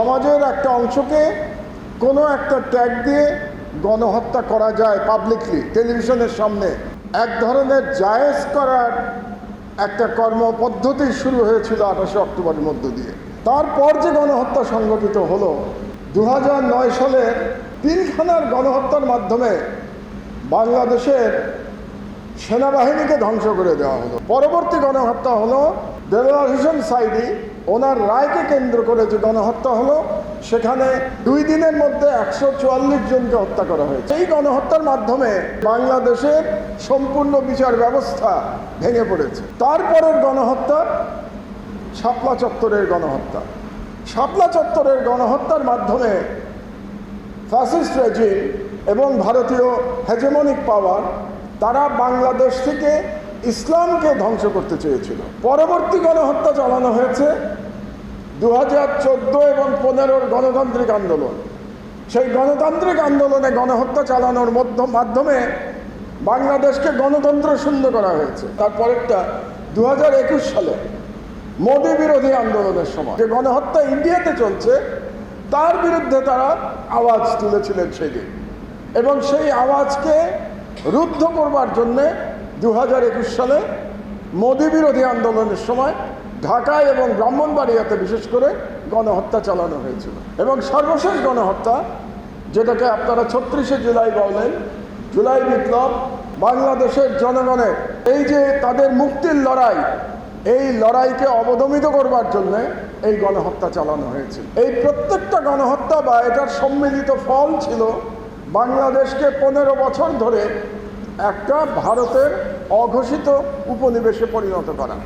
সমাজের একটা অংশকে কোনো একটা ট্যাগ দিয়ে গণহত্যা করা যায় পাবলিকলি টেলিভিশনের সামনে। এক ধরনের জায়েজ করার একটা কর্মপদ্ধতি শুরু হয়েছিল আঠাশে অক্টোবরের মধ্য দিয়ে। তারপর যে গণহত্যা সংগঠিত হলো দু হাজার নয় সালের তিনখানার গণহত্যার মাধ্যমে বাংলাদেশের সেনাবাহিনীকে ধ্বংস করে দেওয়া হলো। পরবর্তী গণহত্যা হলো দেলোয়ার হোসেন সাইদি ওনার রায়কে কেন্দ্র করে যে গণহত্যা হলো, সেখানে দুই দিনের মধ্যে একশো চুয়াল্লিশ জনকে হত্যা করা হয়েছে। এই গণহত্যার মাধ্যমে বাংলাদেশের সম্পূর্ণ বিচার ব্যবস্থা ভেঙে পড়েছে। তারপরের গণহত্যা শাপলা চত্বরের গণহত্যা। শাপলা চত্বরের গণহত্যার মাধ্যমে ফ্যাসিস্ট রেজিম এবং ভারতীয় হেজেমনিক পাওয়ার, তারা বাংলাদেশ থেকে ইসলামকে ধ্বংস করতে চেয়েছিল। পরবর্তী গণহত্যা চালানো হয়েছে দু হাজার চোদ্দ এবং পনেরোর গণতান্ত্রিক আন্দোলন। সেই গণতান্ত্রিক আন্দোলনে গণহত্যা চালানোর মধ্য, মাধ্যমে বাংলাদেশকে গণতন্ত্র শূন্য করা হয়েছে। তারপরেরটা দু হাজার একুশ সালে মোদী বিরোধী আন্দোলনের সময়। যে গণহত্যা ইন্ডিয়াতে চলছে, তার বিরুদ্ধে তারা আওয়াজ তুলেছিলেন সেদিন। এবং সেই আওয়াজকে রুদ্ধ করবার জন্যে দু হাজার একুশ সালে মোদী বিরোধী আন্দোলনের সময় ঢাকায় এবং ব্রাহ্মণবাড়িয়াতে বিশেষ করে গণহত্যা চালানো হয়েছিল। এবং সর্বশেষ গণহত্যা, যেটাকে আপনারা ছত্রিশে জুলাই বলেন, জুলাই বিপ্লব, বাংলাদেশের জনগণের এই যে তাদের মুক্তির লড়াই, এই লড়াইকে অবদমিত করবার জন্য এই গণহত্যা চালানো হয়েছে। এই প্রত্যেকটা গণহত্যা বা এটার সম্মিলিত ফল ছিল বাংলাদেশকে পনেরো বছর ধরে একটা ভারতের অঘোষিত উপনিবেশে পরিণত করা।